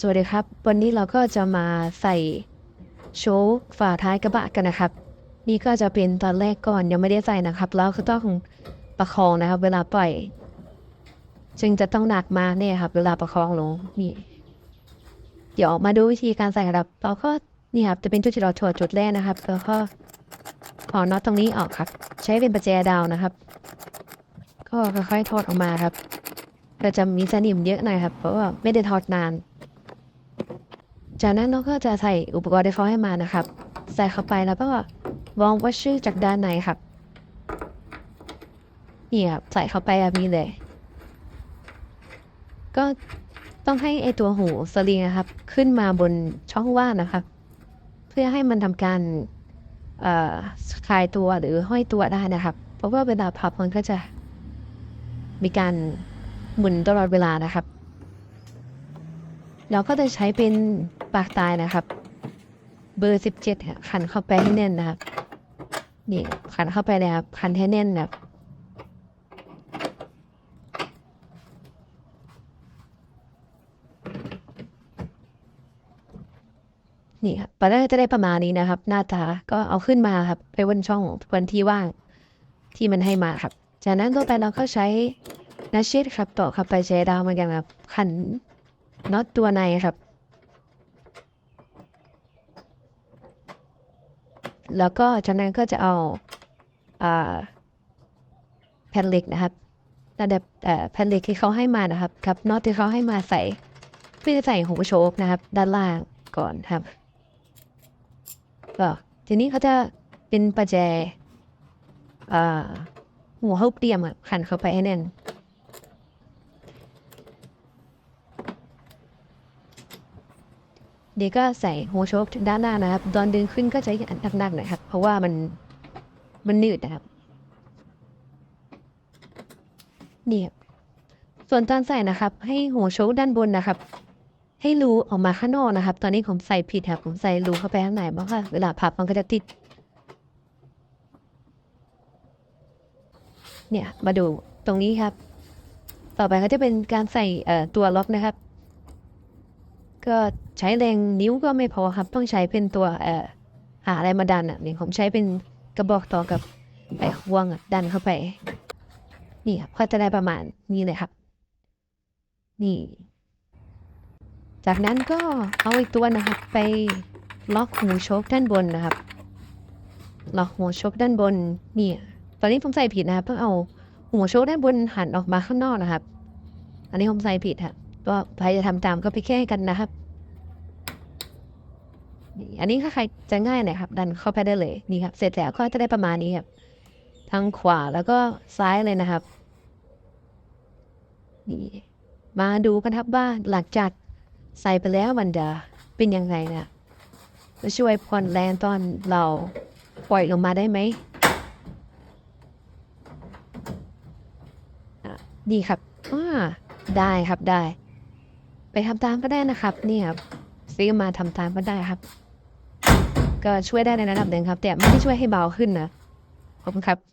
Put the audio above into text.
สวัสดีครับ วันนี้เราก็จะมาใส่โชว์ฝาท้ายกระบะกันนะครับ นี่ก็จะเป็นตอนแรกก่อนยังไม่ได้ใส่นะครับ แล้วก็ต้องประคองนะครับ เวลาปล่อย จึงจะต้องหนักมากเนี่ยครับ เวลาประคองลงนี่เดี๋ยวมาดูวิธีการใส่ครับ เราก็นี่ครับจะเป็นจุดที่เราถอดจุดแรกนะครับ แล้วก็ถอดน็อตตรงนี้ออกครับ ใช้เป็นประแจดาวนะครับ ก็ค่อยๆถอดออกมาครับก็จะมีสนิมเยอะหน่อยครับ เพราะว่าไม่ได้ถอดนาน จากนั้นเราก็จะใส่อุปกรณ์ที่เขาให้มานะครับ ใส่เข้าไปแล้วก็วางว่าชื่อจากด้านในครับนี่ครับใส่เข้าไปแบบนี้เลย ก็ต้องให้ไอตัวหูสลิงนะครับ ขึ้นมาบนช่องว่างนะครับ เพื่อให้มันทำการคลายตัวหรือห้อยตัวได้นะครับ เพราะว่าเวลาพับมันก็จะมีการหมุนตลอดเวลานะครับ เราก็จะใช้เป็น ปากตายนะครับ เบอร์สิบเจ็ดขันเข้าไปให้แน่นนะครับ นี่ขันเข้าไปเลยครับขันให้แน่นนะครับนี่ครับปลาได้จะได้ประมาณนี้นะครับ หน้าตาก็เอาขึ้นมาครับ ไปบนช่องบนที่ว่างที่มันให้มาครับ จากนั้นต่อไปเราก็ใช้นัชเชตครับต่อครับไปเจดาวเหมือนกันครับขันน็อตตัวในครับ แล้วก็จากนั้นก็จะเอาอแผ่นเหล็กนะครับระดับแผ่นเหล็กที่เขาให้มานะครับครับน็อตที่เขาให้มาใส่เพื่อใส่หัวโชคนะครับ ด้านล่างก่อนครับก็ทีนี้เขาจะเป็นประแจหัวเขาเตรียมขันเข้าไปให้แน่น เดี๋ยวก็ใส่หัวโชคด้านหน้านะครับตอนดึงขึ้นก็จะหนักๆหน่อยครับ เพราะว่ามันมันนืดนะครับนี่ครับส่วนตอนใส่นะครับ ให้หัวโชคด้านบนนะครับ ให้รูออกมาข้างนอกนะครับ ตอนนี้ผมใส่ผิดครับผมใส่รูเข้าไปข้างในบ้างค่ะเวลาพับมันก็จะติด เนี่ยมาดูตรงนี้ครับ ต่อไปก็จะเป็นการใส่เอ่อตัวล็อกนะครับ ก็ใช้แรงนิ้วก็ไม่พอครับ ต้องใช้เป็นตัวเอ่อหาอะไรมาดันอะนี่ผมใช้เป็นกระบอกต่อกับไอ้ห่วงอะดันเข้าไป นี่ครับก็จะได้ประมาณนี้เลยครับ นี่ จากนั้นก็เอาอีกตัวนะครับ ไปล็อกหูโชคด้านบนนะครับ ล็อกหัวโชคด้านบนนี่ตอนนี้ผมใส่ผิดนะครับต้องเอาหัวโชคด้านบนหันออกมาข้างนอกนะครับ อันนี้ผมใส่ผิดครับ ก็ใครจะทำตามก็ไปแค่กันนะครับนี่อันนี้ถ้าใครจะง่ายหน่อยครับ ดันเข้าไปได้เลยนี่ครับ เสร็จแล้วก็จะได้ประมาณนี้ครับทางขวาแล้วก็ซ้ายเลยนะครับนี่มาดูกันครับว่าหลังจากใส่ไปแล้วมันจะเป็นยังไงนะจะช่วยผ่อนแรงตอนเราปล่อยลงมาได้ไหมดีครับอ่าได้ครับได้ ไปทำตามก็ได้นะครับนี่ครับซื้อมาทำตามก็ได้ครับ ก็ช่วยได้ในระดับหนึ่งครับ แต่ไม่ได้ช่วยให้เบาขึ้นนะขอบคุณครับ